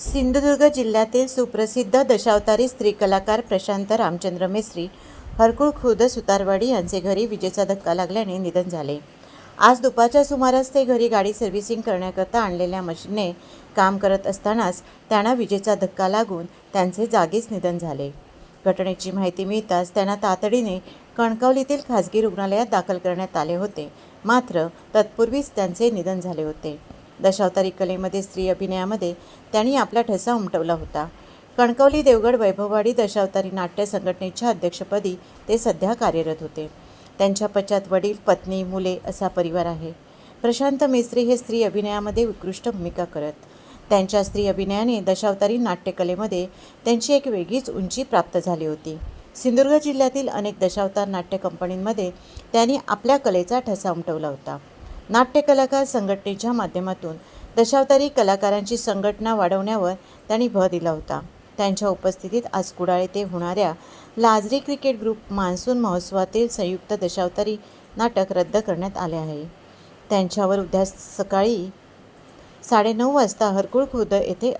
सिंधुदुर्ग जिल्ह्यातील सुप्रसिद्ध दशावतारी स्त्री कलाकार प्रशांत रामचंद्र मेस्त्री हरकुळ खुर्द सुतारवाडी यांचे घरी विजेचा धक्का लागल्याने निधन झाले. आज दुपारच्या सुमारास ते घरी गाडी सर्व्हिसिंग करण्याकरता आणलेल्या मशीनने काम करत असतानाच त्यांना विजेचा धक्का लागून त्यांचे जागीच निधन झाले. घटनेची माहिती मिळताच त्यांना तातडीने कणकवलीतील खाजगी रुग्णालयात दाखल करण्यात आले होते. मात्र तत्पूर्वीच त्यांचे निधन झाले होते. दशावतारी कलेमध्ये स्त्री अभिनयामध्ये त्यांनी आपला ठसा उमटवला होता. कणकवली देवगड वैभववाडी दशावतारी नाट्य संघटनेच्या अध्यक्षपदी ते सध्या कार्यरत होते. त्यांच्या पश्चात वडील पत्नी मुले असा परिवार आहे. प्रशांत मेस्त्री हे स्त्री अभिनयामध्ये उत्कृष्ट भूमिका करत. त्यांच्या स्त्री अभिनयाने दशावतारी नाट्यकलेमध्ये त्यांची एक वेगळीच उंची प्राप्त झाली होती. सिंधुदुर्ग जिल्ह्यातील अनेक दशावतार नाट्य कंपनींमध्ये त्यांनी आपल्या कलेचा ठसा उमटवला होता. नाट्य कलाकार संघटनेच्या माध्यमातून दशावतारी कलाकारांची संघटना वाढवण्यावर त्यांनी भर दिला होता. त्यांच्या उपस्थितीत आज कुडाळ येथे होणाऱ्या लाजरी क्रिकेट ग्रुप मान्सून महोत्सवातील संयुक्त दशावतारी नाटक रद्द करण्यात आले आहे. त्यांच्यावर उद्या सकाळी साडेनऊ वाजता हरकुळ खुर्द येथे